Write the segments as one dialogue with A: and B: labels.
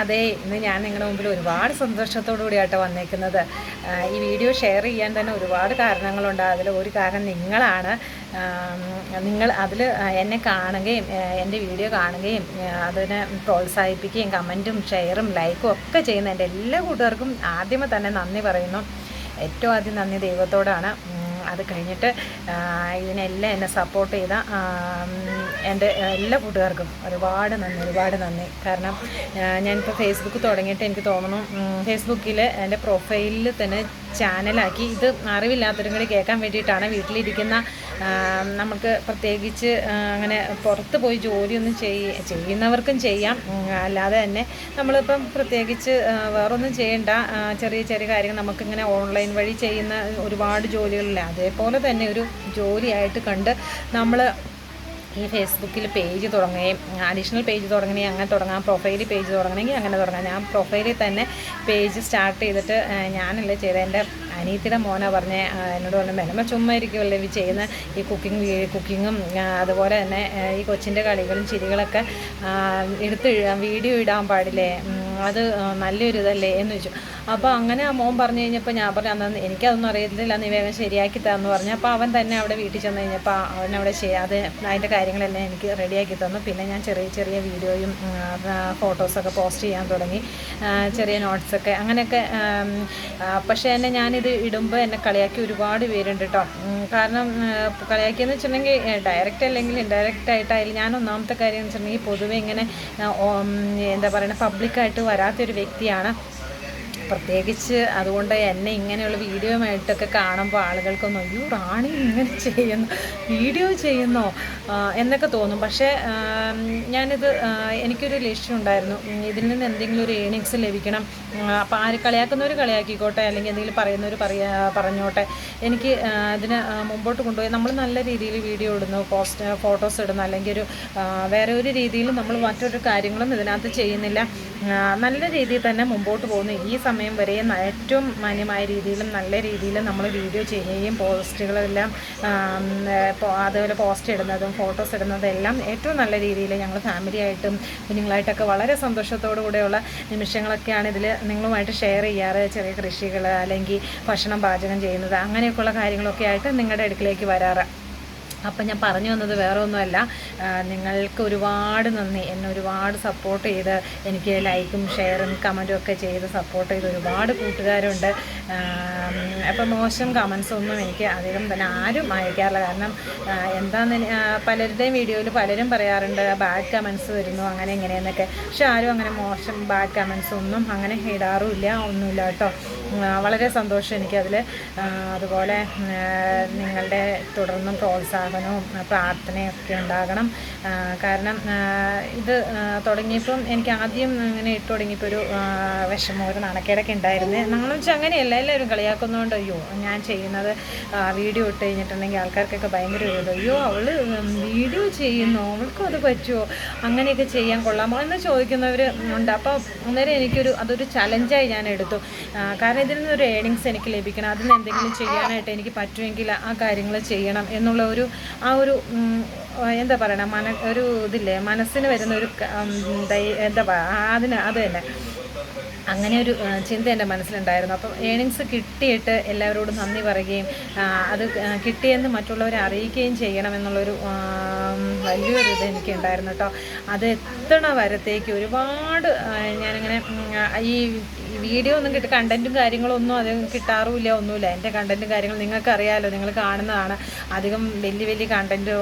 A: അതെ ഇന്ന് ഞാൻ നിങ്ങളുടെ മുമ്പിൽ ഒരുപാട് സന്തോഷത്തോടു കൂടിയാട്ടോ വന്നേക്കുന്നത്. ഈ വീഡിയോ ഷെയർ ചെയ്യാൻ തന്നെ ഒരുപാട് കാരണങ്ങളുണ്ട്. അതിൽ ഒരു കാരണം നിങ്ങളാണ്. നിങ്ങൾ അതിൽ എന്നെ കാണുകയും എന്റെ വീഡിയോ കാണുകയും അതിനെ പ്രോത്സാഹിപ്പിക്കുകയും കമന്റും ഷെയറും ലൈക്കും ഒക്കെ ചെയ്യുന്ന എന്റെ എല്ലാ കൂട്ടുകാർക്കും ആദ്യമേ തന്നെ നന്ദി പറയുന്നു. ഏറ്റവും ആദ്യം നന്ദി ദൈവത്തോടാണ്. അത് കഴിഞ്ഞിട്ട് ഇതിനെല്ലാം എന്നെ സപ്പോർട്ട് ചെയ്ത എന്റെ എല്ലാ കൂട്ടുകാർക്കും ഒരുപാട് നന്ദി ഒരുപാട് നന്ദി. കാരണം ഞാനിപ്പോൾ ഫേസ്ബുക്ക് തുടങ്ങിയിട്ട് എനിക്ക് തോന്നുന്നു ഫേസ്ബുക്കിൽ എന്റെ പ്രൊഫൈലിൽ തന്നെ ചാനലാക്കി ഇത് അറിവില്ലാത്തവരും കൂടി കേൾക്കാൻ വേണ്ടിയിട്ടാണ് വീട്ടിലിരിക്കുന്ന നമുക്ക് പ്രത്യേകിച്ച് അങ്ങനെ പുറത്ത് പോയി ജോലിയൊന്നും ചെയ്യ ചെയ്യുന്നവർക്കും ചെയ്യാം. അല്ലാതെ തന്നെ നമ്മളിപ്പം പ്രത്യേകിച്ച് വേറൊന്നും ചെയ്യേണ്ട. ചെറിയ ചെറിയ കാര്യങ്ങൾ നമുക്കിങ്ങനെ ഓൺലൈൻ വഴി ചെയ്യുന്ന ഒരുപാട് ജോലികളില്ല. അതേപോലെ തന്നെ ഒരു ജോലിയായിട്ട് കണ്ട് നമ്മൾ ഈ ഫേസ്ബുക്കിൽ പേജ് തുടങ്ങുകയും അഡീഷണൽ പേജ് തുടങ്ങണമെങ്കിൽ അങ്ങനെ തുടങ്ങാം പ്രൊഫൈൽ പേജ് തുടങ്ങണമെങ്കിൽ അങ്ങനെ തുടങ്ങാം. ഞാൻ പ്രൊഫൈലിൽ തന്നെ പേജ് സ്റ്റാർട്ട് ചെയ്തിട്ട് ഞാനല്ലേ ചെയ്ത എന്റെ അനിയത്തിയുടെ മോനാ പറഞ്ഞ എന്നോട് പറഞ്ഞു മെനമ ചുമ്മാ ഇരിക്കുമല്ലേ ഈ ചെയ്യുന്ന ഈ കുക്കിംഗ് കുക്കിങ്ങും അതുപോലെ തന്നെ ഈ കൊച്ചിന്റെ കളികളും ചിരികളൊക്കെ എടുത്ത് വീഡിയോ ഇടാൻ പാടില്ലേ? അത് നല്ലൊരു ഇതല്ലേ എന്ന് ചോദിച്ചു. അപ്പോൾ അങ്ങനെ ആ മോൻ പറഞ്ഞു കഴിഞ്ഞപ്പോൾ ഞാൻ പറഞ്ഞു അന്ന് എനിക്കതൊന്നും അറിയത്തില്ല നീ വേഗം ശരിയാക്കി തന്നു പറഞ്ഞു. അപ്പോൾ അവൻ തന്നെ അവിടെ വീട്ടിൽ ചെന്ന് കഴിഞ്ഞപ്പോൾ അവൻ അവിടെ ചെയ്യാതെ അതിന്റെ കാര്യങ്ങളെല്ലാം എനിക്ക് റെഡിയാക്കി തന്നു. പിന്നെ ഞാൻ ചെറിയ ചെറിയ വീഡിയോയും ഫോട്ടോസൊക്കെ പോസ്റ്റ് ചെയ്യാൻ തുടങ്ങി. ചെറിയ നോട്ട്സൊക്കെ അങ്ങനെയൊക്കെ പക്ഷേ എന്നെ ഞാനിത് ഇടുമ്പോൾ എന്നെ കളിയാക്കി ഒരുപാട് പേരുണ്ട് കേട്ടോ കാരണം കളിയാക്കിയെന്ന് വെച്ചിട്ടുണ്ടെങ്കിൽ ഡയറക്റ്റ് അല്ലെങ്കിൽ ഇൻഡയറക്റ്റ് ആയിട്ടായാലും ഞാൻ ഒന്നാമത്തെ കാര്യം എന്ന് വെച്ചിട്ടുണ്ടെങ്കിൽ പൊതുവെ ഇങ്ങനെ എന്താ പറയുക പബ്ലിക്കായിട്ട് വരാത്തൊരു വ്യക്തിയാണ് പ്രത്യേകിച്ച് അതുകൊണ്ട് എന്നെ ഇങ്ങനെയുള്ള വീഡിയോയുമായിട്ടൊക്കെ കാണുമ്പോൾ ആളുകൾക്കൊന്നും അയ്യോ റാണി ഇങ്ങനെ ചെയ്യുന്നു വീഡിയോ ചെയ്യുന്നോ? എന്നൊക്കെ തോന്നും. പക്ഷേ ഞാനിത് എനിക്കൊരു ലക്ഷ്യമുണ്ടായിരുന്നു ഇതിൽ നിന്ന് എന്തെങ്കിലും ഒരു ഏണിങ്സ് ലഭിക്കണം. അപ്പോൾ ആര് കളിയാക്കുന്നവർ കളിയാക്കിക്കോട്ടെ അല്ലെങ്കിൽ എന്തെങ്കിലും പറയുന്നവർ പറയാ പറഞ്ഞോട്ടെ. എനിക്ക് ഇതിന് മുമ്പോട്ട് കൊണ്ടുപോയി നമ്മൾ നല്ല രീതിയിൽ വീഡിയോ ഇടുന്നു പോസ്റ്റ് ഫോട്ടോസ് ഇടുന്നു അല്ലെങ്കിൽ ഒരു വേറെ ഒരു രീതിയിൽ നമ്മൾ മറ്റൊരു കാര്യങ്ങളും ഇതിനകത്ത് ചെയ്യുന്നില്ല. നല്ല രീതിയിൽ തന്നെ മുമ്പോട്ട് പോകുന്നു. ഈ സമയം വരെ ഏറ്റവും മാന്യമായ രീതിയിലും നല്ല രീതിയിലും നമ്മൾ വീഡിയോ ചെയ്യുകയും പോസ്റ്റുകളെല്ലാം അതുപോലെ പോസ്റ്റ് ഇടുന്നതും ഫോട്ടോസ് ഇടുന്നതും എല്ലാം ഏറ്റവും നല്ല രീതിയിൽ ഞങ്ങൾ ഫാമിലിയായിട്ടും കുഞ്ഞുങ്ങളായിട്ടൊക്കെ വളരെ സന്തോഷത്തോടു കൂടെയുള്ള നിമിഷങ്ങളൊക്കെയാണ് ഇതിൽ നിങ്ങളുമായിട്ട് ഷെയർ ചെയ്യാറ്. ചെറിയ കൃഷികൾ അല്ലെങ്കിൽ ഭക്ഷണം പാചകം ചെയ്യുന്നത് അങ്ങനെയൊക്കെയുള്ള കാര്യങ്ങളൊക്കെ ആയിട്ട് നിങ്ങളുടെ അടുക്കിലേക്ക് വരാറ്. അപ്പം ഞാൻ പറഞ്ഞു വന്നത് വേറെ ഒന്നുമല്ല നിങ്ങൾക്ക് ഒരുപാട് നന്ദി. എന്നെ ഒരുപാട് സപ്പോർട്ട് ചെയ്ത് എനിക്ക് ലൈക്കും ഷെയറും കമന്റും ഒക്കെ ചെയ്ത് സപ്പോർട്ട് ചെയ്ത് ഒരുപാട് കൂട്ടുകാരുണ്ട്. അപ്പം മോശം കമൻസ് ഒന്നും എനിക്ക് അധികം തന്നെ ആരും അയക്കാറില്ല. കാരണം എന്താന്ന് പലരുടെയും വീഡിയോയിൽ പലരും പറയാറുണ്ട് ബാഡ് കമൻസ് വരുന്നു അങ്ങനെ ഇങ്ങനെയെന്നൊക്കെ. പക്ഷെ ആരും അങ്ങനെ മോശം ബാഡ് കമൻസ് ഒന്നും അങ്ങനെ ഇടാറുമില്ല ഒന്നുമില്ല കേട്ടോ. വളരെ സന്തോഷം എനിക്കതിൽ അതുപോലെ നിങ്ങളുടെ തുടർന്നും പ്രോത്സാഹനവും പ്രാർത്ഥനയും ഒക്കെ ഉണ്ടാകണം. ആ, കാരണം ഇത് തുടങ്ങിയപ്പം എനിക്ക് ആദ്യം ഇങ്ങനെ ഇട്ട് തുടങ്ങിയപ്പോൾ ഒരു വിഷമം ഒരു നാണക്കേടൊക്കെ ഉണ്ടായിരുന്നു. നമ്മളെന്ന് വെച്ചാൽ അങ്ങനെയല്ല എല്ലാവരും കളിയാക്കുന്നതുകൊണ്ട് അയ്യോ ഞാൻ ചെയ്യുന്നത് വീഡിയോ ഇട്ട് കഴിഞ്ഞിട്ടുണ്ടെങ്കിൽ ആൾക്കാർക്കൊക്കെ ഭയങ്കര ഒരു അയ്യോ അവൾ വീഡിയോ ചെയ്യുന്നു? അവൾക്കും അത് പറ്റുമോ അങ്ങനെയൊക്കെ ചെയ്യാൻ കൊള്ളാമോ എന്ന് ചോദിക്കുന്നവർ ഉണ്ട്. അപ്പോൾ അന്നേരം എനിക്കൊരു അതൊരു ചലഞ്ചായി ഞാൻ എടുത്തു. കാരണം ഇതിൽ നിന്നൊരു ഏണിങ്സ് എനിക്ക് ലഭിക്കണം. അതിൽ നിന്ന് എന്തെങ്കിലും ചെയ്യാനായിട്ട് എനിക്ക് പറ്റുമെങ്കിൽ ആ കാര്യങ്ങൾ ചെയ്യണം എന്നുള്ള ഒരു ആ ഒരു എന്താ പറയണ? മന ഒരു ഇതില്ലേ? മനസ്സിന് വരുന്ന ഒരു എന്താ അതിന് അത് തന്നെ. അങ്ങനെ ഒരു ചിന്ത എന്റെ മനസ്സിലുണ്ടായിരുന്നു. അപ്പം ഏണിങ്സ് കിട്ടിയിട്ട് എല്ലാവരോടും നന്ദി പറയുകയും അത് കിട്ടിയെന്ന് മറ്റുള്ളവരെ അറിയിക്കുകയും ചെയ്യണമെന്നുള്ളൊരു വലിയൊരു ഇത് എനിക്കുണ്ടായിരുന്നു കേട്ടോ. അത് എത്തണ വരത്തേക്ക് ഒരുപാട് ഞാനിങ്ങനെ ഈ വീഡിയോ ഒന്നും കിട്ടും കണ്ടന്റും കാര്യങ്ങളും ഒന്നും അത് കിട്ടാറുമില്ല ഒന്നുമില്ല. എന്റെ കണ്ടന്റും കാര്യങ്ങളും നിങ്ങൾക്ക് അറിയാമല്ലോ നിങ്ങൾ കാണുന്നതാണ് അധികം വലിയ വലിയ കണ്ടന്റ്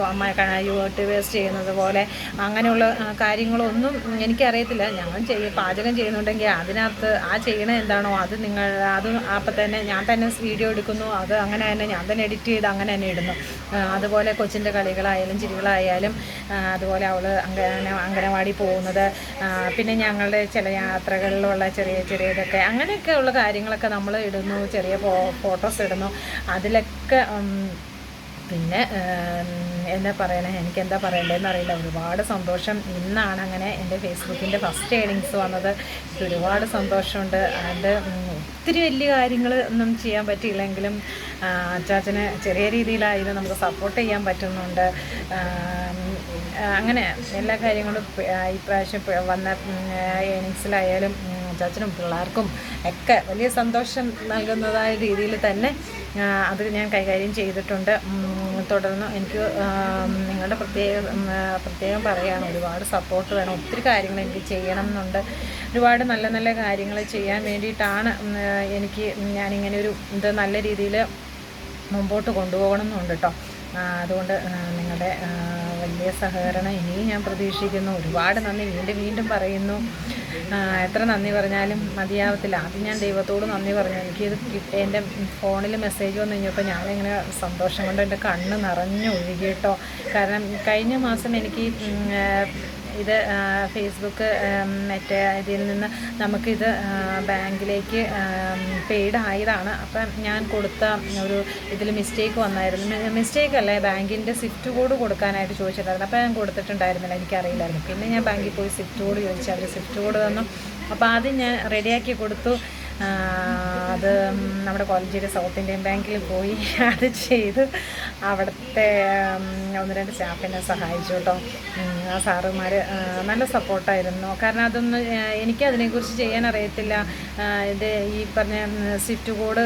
A: യൂട്യൂബേഴ്സ് ചെയ്യുന്നത് പോലെ അങ്ങനെയുള്ള കാര്യങ്ങളൊന്നും എനിക്കറിയത്തില്ല. ഞങ്ങൾ ചെയ്യും പാചകം ചെയ്യുന്നുണ്ടെങ്കിൽ അതിനകത്ത് ആ ചെയ്യണത് എന്താണോ അത് നിങ്ങൾ അത് അപ്പം തന്നെ ഞാൻ തന്നെ വീഡിയോ എടുക്കുന്നു. അത് അങ്ങനെ തന്നെ ഞാൻ തന്നെ എഡിറ്റ് ചെയ്ത് അങ്ങനെ തന്നെ ഇടുന്നു. അതുപോലെ കൊച്ചിന്റെ കളികളായാലും ചിരികളായാലും അതുപോലെ അവൾ അങ്കന അങ്കനവാടി പോകുന്നത് പിന്നെ ഞങ്ങളുടെ ചില യാത്രകളിലുള്ള ചെറിയ ചെറിയ ഇതൊക്കെ അങ്ങനെയൊക്കെ ഉള്ള കാര്യങ്ങളൊക്കെ നമ്മൾ ഇടുന്നു ചെറിയ ഫോട്ടോസ് ഇടുന്നു. അതിലൊക്കെ പിന്നെ എന്താ പറയണേ എനിക്ക് എന്താ പറയണ്ടതെന്ന് അറിയില്ല. ഒരുപാട് സന്തോഷം. ഇന്നാണ് അങ്ങനെ എന്റെ ഫേസ്ബുക്കിന്റെ ഫസ്റ്റ് ഏണിങ്സ് വന്നത്. ഒരുപാട് സന്തോഷമുണ്ട്. അത് ഒത്തിരി വലിയ കാര്യങ്ങൾ ഒന്നും ചെയ്യാൻ പറ്റിയില്ലെങ്കിലും അച്ചാച്ചന് ചെറിയ രീതിയിലായാലും നമുക്ക് സപ്പോർട്ട് ചെയ്യാൻ പറ്റുന്നുണ്ട്. അങ്ങനെ എല്ലാ കാര്യങ്ങളും ഇപ്രാവശ്യം വന്ന ഏണിങ്സിലായാലും ചാച്ചനും പിള്ളേർക്കും ഒക്കെ വലിയ സന്തോഷം നൽകുന്നതായ രീതിയിൽ തന്നെ അത് ഞാൻ കൈകാര്യം ചെയ്തിട്ടുണ്ട്. തുടർന്ന് എനിക്ക് നിങ്ങളുടെ പ്രത്യേക പ്രത്യേകം പറയുകയാണ് ഒരുപാട് സപ്പോർട്ട് വേണം ഒത്തിരി കാര്യങ്ങൾ എനിക്ക് ചെയ്യണം എന്നുണ്ട് ഒരുപാട് നല്ല നല്ല കാര്യങ്ങൾ ചെയ്യാൻ വേണ്ടിയിട്ടാണ് എനിക്ക് ഞാനിങ്ങനെ ഒരു ഇത് നല്ല രീതിയിൽ മുമ്പോട്ട് കൊണ്ടുപോകണം എന്നുണ്ട് കേട്ടോ അതുകൊണ്ട് നിങ്ങളുടെ വലിയ സഹകരണം ഇനിയും ഞാൻ പ്രതീക്ഷിക്കുന്നു. ഒരുപാട് നന്ദി. വീണ്ടും വീണ്ടും പറയുന്നു. എത്ര നന്ദി പറഞ്ഞാലും മതിയാവത്തില്ല. ആദ്യം ഞാൻ ദൈവത്തോട് നന്ദി പറഞ്ഞു. എനിക്കിത് എന്റെ ഫോണിൽ മെസ്സേജ് വന്നു കഴിഞ്ഞപ്പോൾ ഞാനിങ്ങനെ സന്തോഷം കൊണ്ട് എന്റെ കണ്ണ് നിറഞ്ഞു ഒഴുകി കേട്ടോ. കാരണം കഴിഞ്ഞ മാസം എനിക്ക് ഇത് ഫേസ്ബുക്ക് മറ്റേ ഇതിൽ നിന്ന് നമുക്കിത് ബാങ്കിലേക്ക് പെയ്ഡ് ആയതാണ്. അപ്പം ഞാൻ കൊടുത്ത ഒരു ഇതിൽ മിസ്റ്റേക്ക് വന്നായിരുന്നു. മിസ്റ്റേക്ക് അല്ലേ? ബാങ്കിന്റെ സ്വിഫ്റ്റ് കോഡ് കൊടുക്കാനായിട്ട് ചോദിച്ചിട്ടുണ്ടായിരുന്നു. അപ്പോൾ ഞാൻ കൊടുത്തിട്ടുണ്ടായിരുന്നില്ല. എനിക്കറിയില്ലായിരുന്നു. പിന്നെ ഞാൻ ബാങ്കിൽ പോയി സ്വിഫ്റ്റ് കോഡ് ചോദിച്ചു. അവർ സ്വിഫ്റ്റ് കോഡ് തന്നു. അപ്പോൾ ആദ്യം ഞാൻ റെഡിയാക്കി കൊടുത്തു. അത് നമ്മുടെ കോളേജിലെ സൗത്ത് ഇന്ത്യൻ ബാങ്കിൽ പോയി അത് ചെയ്ത് അവിടുത്തെ ഒന്ന് രണ്ട് സ്റ്റാഫിനെ സഹായിച്ചു കേട്ടോ ആ സാറുമാർ നല്ല സപ്പോർട്ടായിരുന്നു കാരണം അതൊന്ന് എനിക്ക് അതിനെക്കുറിച്ച് ചെയ്യാൻ അറിയത്തില്ല. ഇത് ഈ പറഞ്ഞ സ്വിഫ്റ്റ് കോഡ്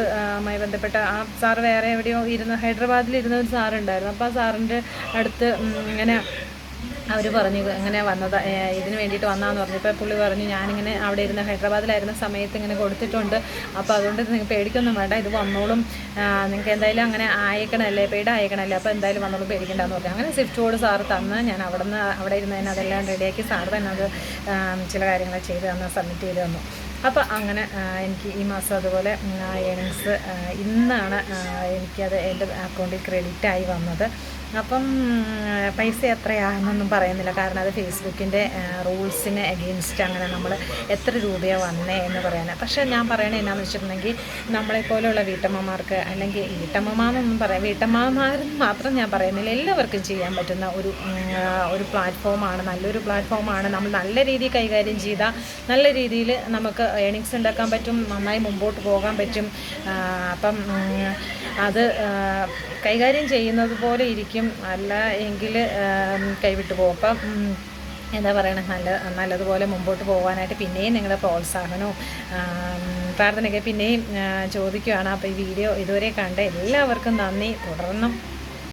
A: ആയി ബന്ധപ്പെട്ട ആ സാറ് വേറെ എവിടെയോ ഇരുന്ന് ഹൈദരാബാദിൽ ഇരുന്ന ഒരു സാറുണ്ടായിരുന്നു. അപ്പോൾ ആ സാറിന്റെ അടുത്ത് ഇങ്ങനെ അവർ പറഞ്ഞു ഇങ്ങനെ വന്നത് ഇതിന് വേണ്ടിയിട്ട് വന്നതെന്ന് പറഞ്ഞപ്പോൾ പുള്ളി പറഞ്ഞു ഞാനിങ്ങനെ അവിടെ ഇരുന്ന് ഹൈദരാബാദിലായിരുന്ന സമയത്ത് ഇങ്ങനെ കൊടുത്തിട്ടുണ്ട്. അപ്പോൾ അതുകൊണ്ട് നിങ്ങൾക്ക് പേടിക്കൊന്നും വേണ്ട. ഇത് വന്നോളും. നിങ്ങൾക്ക് എന്തായാലും അങ്ങനെ അയക്കണമല്ലേ പേട അയക്കണമല്ലേ അപ്പോൾ എന്തായാലും വന്നോളും പേടിക്കണ്ടെന്ന് പറഞ്ഞു. അങ്ങനെ സ്വിഫ്റ്റ് കോഡ് സാറ് തന്ന് ഞാൻ അവിടെ നിന്ന് അവിടെ ഇരുന്ന് തന്നെ അതെല്ലാം റെഡിയാക്കി സാർ തന്നെ അത് ചില കാര്യങ്ങൾ ചെയ്ത് തന്ന് സബ്മിറ്റ് ചെയ്ത് തന്നു. അപ്പോൾ അങ്ങനെ എനിക്ക് ഈ മാസം അതുപോലെ ഏണിങ്സ് ഇന്നാണ് എനിക്കത് എന്റെ അക്കൗണ്ടിൽ ക്രെഡിറ്റ് ആയി വന്നത്. അപ്പം പൈസ എത്രയാണെന്നൊന്നും പറയുന്നില്ല. കാരണം അത് ഫേസ്ബുക്കിന്റെ റൂൾസിന് അഗെയിൻസ്റ്റ് അങ്ങനെ നമ്മൾ എത്ര രൂപയാണ് വന്നേ എന്ന് പറയാൻ പക്ഷേ ഞാൻ പറയണത് എന്നാന്ന് വെച്ചിട്ടുണ്ടെങ്കിൽ നമ്മളെപ്പോലെയുള്ള വീട്ടമ്മമാർക്ക് അല്ലെങ്കിൽ വീട്ടമ്മമാരെന്നൊന്നും പറയാം വീട്ടമ്മമാരെന്ന് മാത്രം ഞാൻ പറയുന്നില്ല. എല്ലാവർക്കും ചെയ്യാൻ പറ്റുന്ന ഒരു ഒരു പ്ലാറ്റ്ഫോമാണ് നല്ലൊരു പ്ലാറ്റ്ഫോമാണ് നമ്മൾ നല്ല രീതിയിൽ കൈകാര്യം ചെയ്താൽ നല്ല രീതിയിൽ നമുക്ക് ഏണിങ്സ് ഉണ്ടാക്കാൻ പറ്റും നന്നായി മുമ്പോട്ട് പോകാൻ പറ്റും. അപ്പം അത് കൈകാര്യം ചെയ്യുന്നത് പോലെ ഇരിക്കും. അല്ല എങ്കിൽ കൈവിട്ട് പോകും. അപ്പം എന്താ പറയണത് നല്ല നല്ലതുപോലെ മുമ്പോട്ട് പോകാനായിട്ട് പിന്നെയും നിങ്ങളുടെ പ്രോത്സാഹനവും പ്രാർത്ഥനയൊക്കെ പിന്നെയും ചോദിക്കുകയാണ് അപ്പോൾ ഈ വീഡിയോ ഇതുവരെ കണ്ട എല്ലാവർക്കും നന്ദി. തുടർന്നും